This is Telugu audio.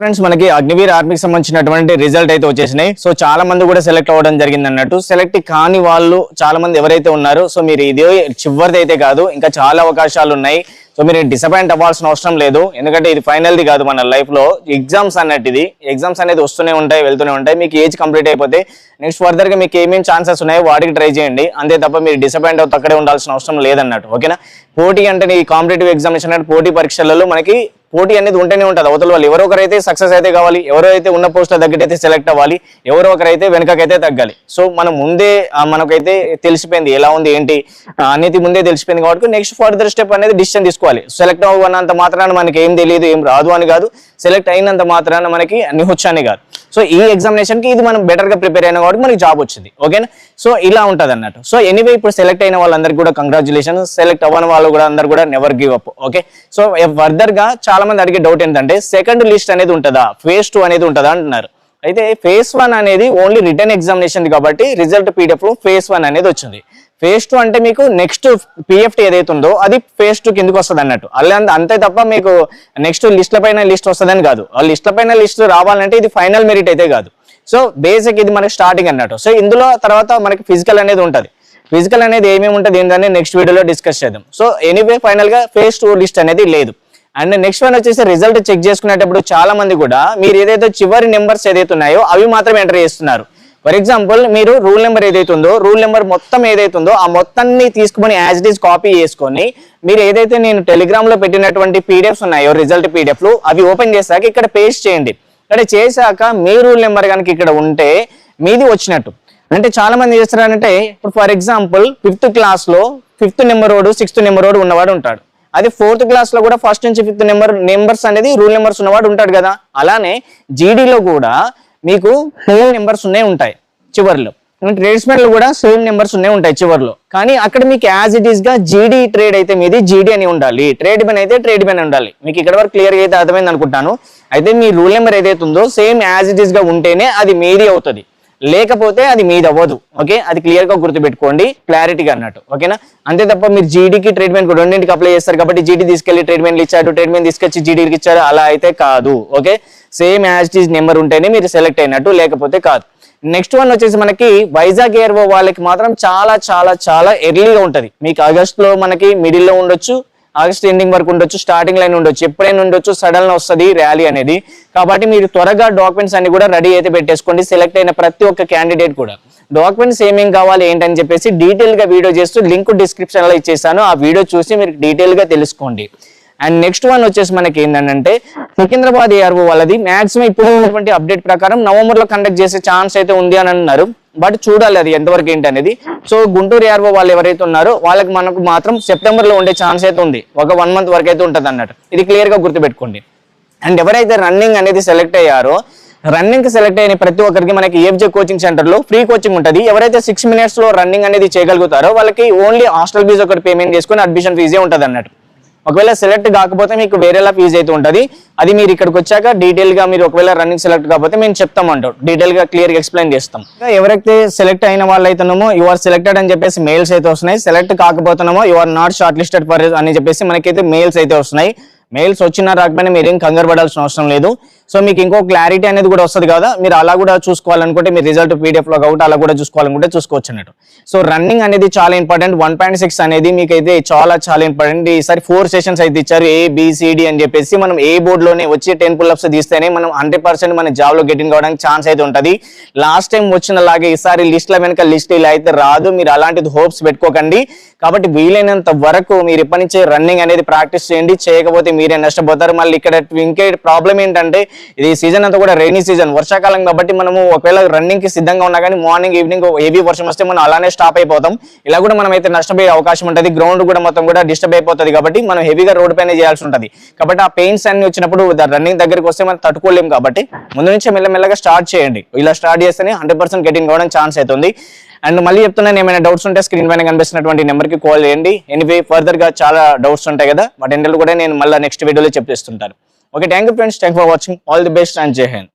ఫ్రెండ్స్ మనకి అగ్నివీర్ ఆర్మీకి సంబంధించినటువంటి రిజల్ట్ అయితే వచ్చేసినాయి. సో చాలా మంది కూడా సెలెక్ట్ అవ్వడం జరిగింది అన్నట్టు. సెలెక్ట్ కాని వాళ్ళు చాలా మంది ఎవరైతే ఉన్నారో సో మీరు ఇదే చివరిది అయితే కాదు ఇంకా చాలా అవకాశాలు ఉన్నాయి. సో మీరు డిసప్పాయింట్ అవ్వాల్సిన అవసరం లేదు. ఎందుకంటే ఇది ఫైనల్ది కాదు మన లైఫ్లో ఎగ్జామ్స్ అన్నట్టు ఇది ఎగ్జామ్స్ అనేది వస్తూనే ఉంటాయి వెళ్తూనే ఉంటాయి. మీకు ఏజ్ కంప్లీట్ అయిపోతే నెక్స్ట్ ఫర్దర్గా మీకు ఏమేమి ఛాన్సెస్ ఉన్నాయో వాటికి ట్రై చేయండి. అంతే తప్ప మీరు డిసప్పాయింట్ అవుతూ అక్కడే ఉండాల్సిన అవసరం లేదన్నట్టు. ఓకేనా పోటీ అంటే ఈ కాంపిటేటివ్ ఎగ్జామినేషన్ అంటే పోటీ పరీక్షలలో మనకి పోటీ అనేది ఉంటేనే ఉంటుంది. అవతల వాళ్ళు ఎవరో ఒకరైతే సక్సెస్ అయితే కావాలి ఎవరో అయితే ఉన్న పోస్ట్ దగ్గర అయితే సెలెక్ట్ అవ్వాలి ఎవరో ఒకరైతే వెనకకైతే తగ్గాలి. సో మనం ముందే మనకైతే తెలిసిపోయింది ఎలా ఉంది ఏంటి అనేది ముందే తెలిసిపోయింది కాబట్టి నెక్స్ట్ ఫర్దర్ స్టెప్ అనేది డిసిషన్ తీసుకోవాలి. సెలెక్ట్ అవ్వనంత మాత్రాన మనకి ఏం తెలియదు ఏం రాదు అని కాదు. సెలెక్ట్ అయినంత మాత్రాన మనకి అన్ని వచ్చాని కాదు. సో ఈ ఎగ్జామినేషన్కి ఇది మనం బెటర్గా ప్రిపేర్ అయిన కాబట్టి మనకి జాబ్ వచ్చింది. ఓకేనా సో ఇలా ఉంటుంది అన్నట్టు. సో ఎనీవే ఇప్పుడు సెలెక్ట్ అయిన వాళ్ళందరికీ కూడా కంగ్రాచులేషన్ సెలెక్ట్ అవ్వని వాళ్ళు కూడా అందరు కూడా never give up okay so ఫర్దర్గా చాలా మంది అడిగే డౌట్ ఏంటంటే సెకండ్ లిస్ట్ అనేది ఉంటుందా? ఫేజ్ టూ అనేది ఉంటుందా అంటున్నారు. అయితే ఫేజ్ వన్ అనేది ఓన్లీ రిటర్న్ ఎగ్జామినేషన్ కాబట్టి రిజల్ట్ పీడిఎఫ్లో ఫేజ్ వన్ అనేది వచ్చింది. ఫేజ్ టూ అంటే మీకు నెక్స్ట్ పిఎఫ్టీ ఏదైతే ఉందో అది ఫేజ్ టూ కిందకి వస్తుంది అన్నట్టు. అలా అంతే తప్ప మీకు నెక్స్ట్ లిస్ట్ల పైన లిస్ట్ వస్తుందని కాదు. ఆ లిస్ట్ల పైన లిస్ట్ రావాలంటే ఇది ఫైనల్ మెరిట్ అయితే కాదు. సో బేసిక్ ఇది మనకి స్టార్టింగ్ అన్నట్టు. సో ఇందులో తర్వాత మనకి ఫిజికల్ అనేది ఉంటుంది. ఫిజికల్ అనేది ఏమేమి ఉంటుంది ఏంటనే నెక్స్ట్ వీడియోలో డిస్కస్ చేద్దాం. సో ఎనీవే ఫైనల్గా ఫేజ్ టూ లిస్ట్ అనేది లేదు. అండ్ నెక్స్ట్ వన్ వచ్చేసి రిజల్ట్ చెక్ చేసుకునేటప్పుడు చాలా మంది కూడా మీరు ఏదైతే చివరి నెంబర్స్ ఏదైతే ఉన్నాయో అవి మాత్రం ఎంటర్ చేస్తున్నారు. ఫర్ ఎగ్జాంపుల్ మీరు రూల్ నెంబర్ ఏదైతే ఉందో రూల్ నెంబర్ మొత్తం ఏదైతే ఉందో ఆ మొత్తాన్ని తీసుకుని యాజ్ ఇట్ ఈస్ కాపీ చేసుకొని మీరు ఏదైతే నేను టెలిగ్రామ్లో పెట్టినటువంటి పీడిఎఫ్స్ ఉన్నాయో రిజల్ట్ పీడిఎఫ్లు అవి ఓపెన్ చేశాక ఇక్కడ పేస్ట్ చేయండి. ఇక్కడ చేశాక మీ రూల్ నెంబర్ కనుక ఇక్కడ ఉంటే మీది వచ్చినట్టు. అంటే చాలా మంది ఏం చేస్తారంటే ఇప్పుడు ఫర్ ఎగ్జాంపుల్ ఫిఫ్త్ క్లాస్లో fifth number road sixth number road ఉన్నవాడు ఉంటాడు. అది ఫోర్త్ క్లాస్లో కూడా ఫస్ట్ నుంచి ఫిఫ్త్ నెంబర్ నెంబర్స్ అనేది రూల్ నెంబర్స్ ఉన్నవాడు ఉంటాడు కదా. అలానే జీడీలో కూడా మీకు సేమ్ నెంబర్స్ ఉన్నాయి ఉంటాయి చివర్లో. ట్రేడ్స్మెన్లో కూడా సేమ్ నెంబర్స్ ఉన్నాయి ఉంటాయి చివర్లో. కానీ అక్కడ మీకు యాజ్ ఇట్ ఈస్గా జీడీ ట్రేడ్ అయితే మీది జీడీ అని ఉండాలి. ట్రేడ్ మెన్ అయితే ట్రేడ్ మెన్ ఉండాలి. మీకు ఇక్కడ వరకు క్లియర్ అయితే అర్థమైంది అనుకుంటాను. అయితే మీ రూల్ నెంబర్ ఏదైతే ఉందో సేమ్ యాజ్ ఇట్ ఈస్గా ఉంటేనే అది మీది అవుతుంది. లేకపోతే అది మీది అవ్వదు ఓకే? అది క్లియర్గా గుర్తుపెట్టుకోండి క్లారిటీగా అన్నట్టు ఓకేనా? అంతే తప్ప మీరు జీడీకి ట్రీట్మెంట్ రెండింటికి అప్లై చేస్తారు కాబట్టి జీడీ తీసుకెళ్ళి ట్రీట్మెంట్ ఇచ్చారు ట్రీట్మెంట్ తీసుకొచ్చి జీడీకి ఇచ్చారు అలా అయితే కాదు okay? Same as is number ఉంటేనే మీరు సెలెక్ట్ అయినట్టు లేకపోతే కాదు. నెక్స్ట్ వన్ వచ్చేసి మనకి వైజాగ్ ఎయిర్వో వాళ్ళకి మాత్రం చాలా చాలా చాలా ఎర్లీగా ఉంటుంది. మీకు ఆగస్ట్లో మనకి మిడిల్లో ఉండొచ్చు ఆగస్ట్ ఎండింగ్ వరకు ఉండొచ్చు స్టార్టింగ్ లైన్ ఉండొచ్చు. ఎప్పుడైనా ఉండొచ్చు సడన్ వస్తుంది ర్యాలీ అనేది. కాబట్టి మీరు త్వరగా డాక్యుమెంట్స్ అన్ని కూడా రెడీ అయితే పెట్టేసుకోండి సెలెక్ట్ అయిన ప్రతి ఒక్క క్యాండిడేట్ కూడా. డాక్యుమెంట్స్ ఏమేం కావాలి ఏంటని చెప్పేసి డీటెయిల్గా వీడియో చేస్తూ లింక్ డిస్క్రిప్షన్లో ఇచ్చేసాను. ఆ వీడియో చూసి మీరు డీటెయిల్గా తెలుసుకోండి. అండ్ నెక్స్ట్ వన్ వచ్చేసి మనకి ఏంటంటే సికింద్రాబాద్ ఏఆర్ఓ వాళ్ళది. మాక్సిమం ఇప్పుడు ఉన్నటువంటి అప్డేట్ ప్రకారం నవంబర్లో కండక్ట్ చేసే ఛాన్స్ అయితే ఉంది అని అన్నారు. బట్ చూడాలి అది ఎంతవరకు ఏంటి అనేది. సో గుంటూరు ఏఆర్ఓ వాళ్ళు ఎవరైతే ఉన్నారో వాళ్ళకి మనకు మాత్రం సెప్టెంబర్లో ఉండే ఛాన్స్ అయితే ఉంది. ఒక వన్ మంత్ వరకు అయితే ఉంటుంది అన్నట్టు. ఇది క్లియర్గా గుర్తుపెట్టుకోండి. అండ్ ఎవరైతే రన్నింగ్ అనేది సెలెక్ట్ అయ్యారో రన్నింగ్కి సెలెక్ట్ అయిన ప్రతి ఒక్కరికి మనకి ఏఎఫ్జే కోచింగ్ సెంటర్లో ఫ్రీ కోచింగ్ ఉంటుంది. ఎవరైతే సిక్స్ మినిట్స్లో రన్నింగ్ అనేది చేయగలుగుతారో వాళ్ళకి ఓన్లీ హాస్టల్ ఫీజు ఒకటి పేమెంట్ చేసుకుని అడ్మిషన్ ఫీజే ఉంటుంది అన్నట్టు. ఒకవేళ సెలెక్ట్ కాకపోతే మీకు వేరేలా ఫీజు అయితే ఉంటుంది. అది మీరు ఇక్కడికి వచ్చాక డీటెయిల్గా మీరు ఒకవేళ రన్నింగ్ సెలెక్ట్ కాకపోతే మేము చెప్తాం అంటాం డీటెయిల్గా క్లియర్గా ఎక్స్ప్లెయిన్ చేస్తాం. ఇంకా ఎవరైతే సెలెక్ట్ అయిన వాళ్ళు అయితేనేమో యు ఆర్ సెలెక్టెడ్ అని చెప్పేసి మెయిల్స్ అయితే వస్తున్నాయి. Select కాకపోతేనేమో you are not shortlisted for అని చెప్పేసి మనకైతే మెయిల్స్ అయితే వస్తున్నాయి. మెయిల్స్ వచ్చినా రాకపోయినా మీరు ఏం కంగారు పడాల్సిన అవసరం లేదు. సో మీకు ఇంకో క్లారిటీ అనేది కూడా వస్తుంది కదా. మీరు అలా కూడా చూసుకోవాలనుకుంటే మీ రిజల్ట్ పీడిఎఫ్లో కాబట్టి అలా కూడా చూసుకోవాలనుకుంటే చూసుకోవచ్చు అన్నట్టు. సో రన్నింగ్ అనేది చాలా ఇంపార్టెంట్ వన్ పాయింట్ సిక్స్ అనేది మీకు అయితే చాలా చాలా ఇంపార్టెంట్ ఈసారి ఫోర్ సెషన్స్ అయితే ఇచ్చారు. ఏ బిసిడి అని చెప్పేసి మనం ఏ బోర్డులోనే వచ్చి టెన్ పుల్అప్స్ తీస్తేనే మనం హండ్రెడ్ పర్సెంట్ మన జాబ్లో గెటింగ్ కావడానికి ఛాన్స్ అయితే ఉంటుంది. లాస్ట్ టైం వచ్చిన లాగే ఈసారి లిస్ట్ల వెనక లిస్ట్ ఇలా అయితే రాదు. మీరు అలాంటిది హోప్స్ పెట్టుకోకండి. కాబట్టి వీలైనంత వరకు మీరు ఇప్పటి నుంచే రన్నింగ్ అనేది ప్రాక్టీస్ చేయండి. చేయకపోతే మీరే నష్టపోతారు. మళ్ళీ ఇక్కడ ఇంకే ప్రాబ్లం ఏంటంటే ఇది సీజన్ అంతా కూడా రైనీ సీజన్ వర్షాకాలం కాబట్టి మనము ఒకవేళ రన్నింగ్కి సిద్ధంగా ఉన్నా కానీ మార్నింగ్ ఈవినింగ్ హెవీ వర్షం వస్తే మనం అలానే స్టాప్ అయిపోతాం. ఇలా కూడా మనం అయితే నష్టపోయే అవకాశం ఉంటుంది. గ్రౌండ్ కూడా మొత్తం కూడా డిస్టర్బ్ అయిపోతుంది కాబట్టి మనం హెవీగా రోడ్ పైన చేయాల్సి ఉంటుంది. కాబట్టి ఆ పెయిన్స్ అన్ని వచ్చినప్పుడు రన్నింగ్ దగ్గరికి వస్తే మనం తట్టుకోలేం కాబట్టి ముందు నుంచి మెల్లమెల్లగా స్టార్ట్ చేయండి. ఇలా స్టార్ట్ చేస్తేనే హండ్రెడ్ పర్సెంట్ గెటింగ్ కావడం ఛాన్స్ అవుతుంది అండ్ మళ్ళీ చెప్తున్నాను ఏమైనా డౌట్స్ ఉంటే స్క్రీన్ పైన కనిపిస్తున్నటువంటి నెంబర్కి కాల్ చేయండి. ఎనీవే ఫర్దర్గా చాలా డౌట్స్ ఉంటాయి కదా. వాటి కూడా నేను మళ్ళీ నెక్స్ట్ వీడియోలో చెప్పేస్తుంటాను Okay, thank you friends. Thank you for watching. All the best and Jai Hind.